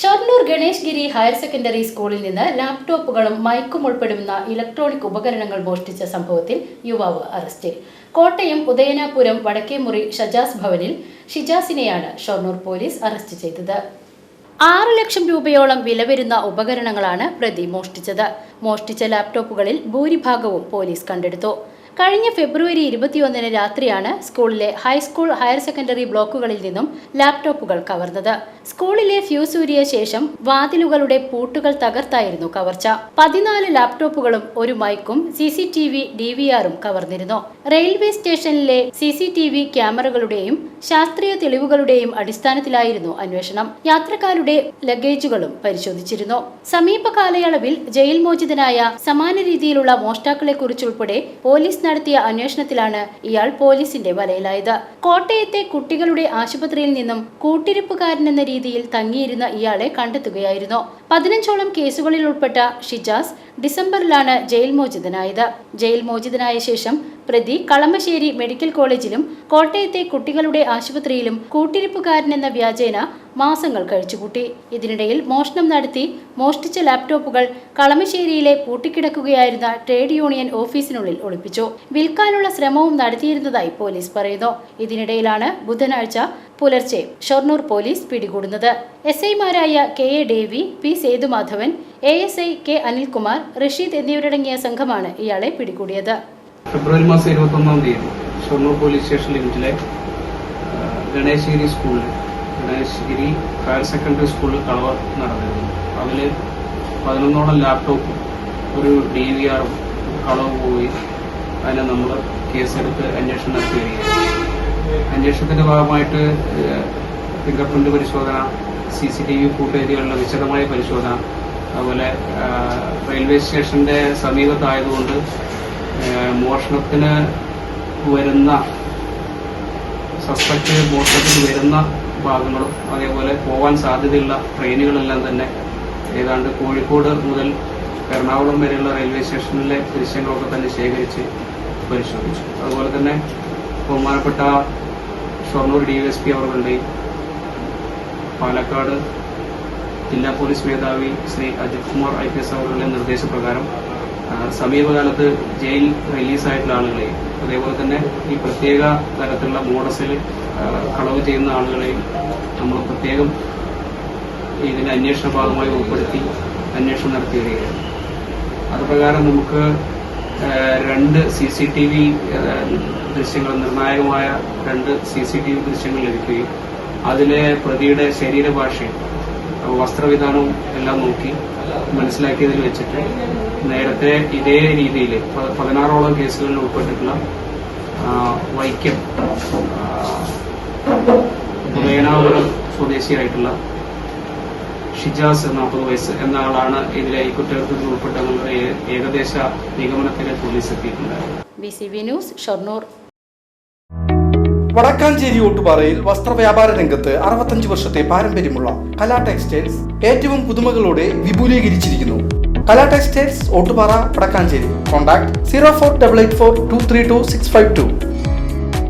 Shoranur Ganesh Giri higher secondary സ്കൂളിൽ നിന്ന് ലാപ്ടോപ്പുകളും മൈക്കും ഉൾപ്പെടുന്ന ഇലക്ട്രോണിക് ഉപകരണങ്ങൾ മോഷ്ടിച്ച സംഭവത്തിൽ യുവാവ് അറസ്റ്റിൽ. കോട്ടയം ഉദയനാപുരം വടക്കേമുറി ഷജാസ് ഭവനിൽ ഷിജാസിനെയാണ് ഷൊർണൂർ പോലീസ് അറസ്റ്റ് ചെയ്തത്. ആറ് ലക്ഷം രൂപയോളം വില വരുന്ന ഉപകരണങ്ങളാണ് പ്രതി മോഷ്ടിച്ചത്. മോഷ്ടിച്ച ലാപ്ടോപ്പുകളിൽ ഭൂരിഭാഗവും പോലീസ് കണ്ടെടുത്തു. കഴിഞ്ഞ ഫെബ്രുവരി ഇരുപത്തിയൊന്നിന് രാത്രിയാണ് സ്കൂളിലെ ഹൈസ്കൂൾ ഹയർ സെക്കൻഡറി ബ്ലോക്കുകളിൽ നിന്നും ലാപ്ടോപ്പുകൾ കവർന്നത്. സ്കൂളിലെ ഫ്യൂസ് ഊരിയ ശേഷം വാതിലുകളുടെ പൂട്ടുകൾ തകർത്തായിരുന്നു കവർച്ച. പതിനാല് ലാപ്ടോപ്പുകളും ഒരു മൈക്കും C C T V D V ആറും കവർന്നിരുന്നു. റെയിൽവേ സ്റ്റേഷനിലെ സി സി ടി വി ക്യാമറകളുടെയും ശാസ്ത്രീയ തെളിവുകളുടെയും അടിസ്ഥാനത്തിലായിരുന്നു അന്വേഷണം. യാത്രക്കാരുടെ ലഗേജുകളും പരിശോധിച്ചിരുന്നു. സമീപ കാലയളവിൽ ജയിൽ മോചിതനായ സമാന രീതിയിലുള്ള മോഷ്ടാക്കളെ കുറിച്ചുൾപ്പെടെ പോലീസ് നടത്തിയ അന്വേഷണത്തിലാണ് ഇയാൾ പോലീസിന്റെ വലയിലായത്. കോട്ടയത്തെ കുട്ടികളുടെ ആശുപത്രിയിൽ നിന്നും കൂട്ടിരിപ്പുകാരനെന്ന രീതിയിൽ തങ്ങിയിരുന്ന ഇയാളെ കണ്ടെത്തുകയായിരുന്നു. പതിനഞ്ചോളം കേസുകളിൽ ഉൾപ്പെട്ട ഷിജാസ് ഡിസംബറിലാണ് ജയിൽ മോചിതനായത്. ജയിൽ മോചിതനായ ശേഷം പ്രതി കളമശ്ശേരി മെഡിക്കൽ കോളേജിലും കോട്ടയത്തെ കുട്ടികളുടെ ആശുപത്രിയിലും കൂട്ടിരിപ്പുകാരൻ എന്ന വ്യാജേന മാസങ്ങൾ കഴിച്ചുകൂട്ടി. ഇതിനിടയിൽ മോഷണം നടത്തി മോഷ്ടിച്ച ലാപ്ടോപ്പുകൾ കളമശ്ശേരിയിലെ പൂട്ടിക്കിടക്കുകയായിരുന്ന ട്രേഡ് യൂണിയൻ ഓഫീസിനുള്ളിൽ ഒളിപ്പിച്ചു. വിൽക്കാനുള്ള ശ്രമവും നടത്തിയിരുന്നതായി പോലീസ് പറയുന്നു. ഇതിനിടയിലാണ് ബുധനാഴ്ച പുലർച്ചെ ഷൊർണൂർ പോലീസ് പിടികൂടുന്നത്. എസ് ഐമാരായ K A Davy P Sethumadhavan A S I K Anilkumar Rasheed എന്നിവരടങ്ങിയ സംഘമാണ് ഇയാളെ പിടികൂടിയത്. ഫെബ്രുവരി മാസം ഇരുപത്തൊന്നാം തീയതി ഷൊർണൂർ പോലീസ് സ്റ്റേഷൻ ലിമിറ്റിലെ ഗണേശഗിരി സ്കൂളിൽ ഗണേശഗിരി ഹയർ സെക്കൻഡറി സ്കൂളിൽ കളവ് നടന്നിരുന്നു. അതിൽ പതിനൊന്നോളം ലാപ്ടോപ്പും ഒരു ഡി വി ആറും കളവ് പോയി. അതിനെ നമ്മൾ കേസെടുത്ത് അന്വേഷണം നടത്തി വരികയാണ് അന്വേഷണത്തിന്റെ ഭാഗമായിട്ട് ഫിംഗർ പ്രിന്റ് പരിശോധന സി സി ടി വി ഫുട്ടേജുകളുടെ വിശദമായ പരിശോധന അതുപോലെ റെയിൽവേ സ്റ്റേഷന്റെ സമീപത്തായതുകൊണ്ട് മോഷണത്തിന് വരുന്ന സസ്പെക്ട് മോഷണത്തിന് വരുന്ന ഭാഗങ്ങളും അതേപോലെ പോവാൻ സാധ്യതയുള്ള ട്രെയിനുകളെല്ലാം തന്നെ ഏതാണ്ട് കോഴിക്കോട് മുതൽ എറണാകുളം വരെയുള്ള റെയിൽവേ സ്റ്റേഷനിലെ ദൃശ്യങ്ങളൊക്കെ തന്നെ ശേഖരിച്ച് പരിശോധിച്ചു. അതുപോലെ തന്നെ ബഹുമാനപ്പെട്ട ഷൊർണൂർ ഡി എസ് പി അവറുകളുടെയും പാലക്കാട് ജില്ലാ പോലീസ് മേധാവി Shri Ajith Kumar I P S അവറുകളുടെ നിർദ്ദേശപ്രകാരം സമീപകാലത്ത് ജയിൽ റിലീസായിട്ടുള്ള ആളുകളെയും അതേപോലെ തന്നെ ഈ പ്രത്യേക തരത്തിലുള്ള മോഡസിൽ കളവ് ചെയ്യുന്ന ആളുകളെയും നമ്മൾ പ്രത്യേകം ഇതിന്റെ അന്വേഷണ ഭാഗമായി ഉൾപ്പെടുത്തി അന്വേഷണം നടത്തി വരികയാണ് അതുപ്രകാരം നമുക്ക് രണ്ട് സി സി ടി വി ദൃശ്യങ്ങൾ നിർണായകമായ രണ്ട് സി സി ടി വി ദൃശ്യങ്ങൾ ലഭിക്കുകയും അതിലെ പ്രതിയുടെ ശരീരഭാഷയും വസ്ത്രവിധാനവും എല്ലാം നോക്കി മനസ്സിലാക്കിയതിൽ വെച്ചിട്ട് നേരത്തെ ഇതേ രീതിയിൽ പതിനാറോളം കേസുകളിൽ ഉൾപ്പെട്ടിട്ടുള്ള വൈക്കം ഉദയനാപുരം സ്വദേശിയായിട്ടുള്ള ഷിജാസ് നാൽപ്പത് വയസ്സ് എന്ന ആളാണ് ഇതിലെ ഈ കുറ്റകൃത്യത്തിൽ ഉൾപ്പെട്ടതെന്നുള്ള ഏകദേശ നിഗമനത്തിലെ police B news Shoranur Vadakkanchery ഓട്ടുപാറയിൽ വസ്ത്രവ്യാപാര രംഗത്ത് അറുപത്തഞ്ച് വർഷത്തെ പാരമ്പര്യമുള്ള കലാ ടെക്സ്റ്റൈൽസ് ഏറ്റവും പുതുമകളോടെ വിപുലീകരിച്ചിരിക്കുന്നു. Kala textiles Ottupara Vadakkanchery. Contact zero four double eight four two three two six five two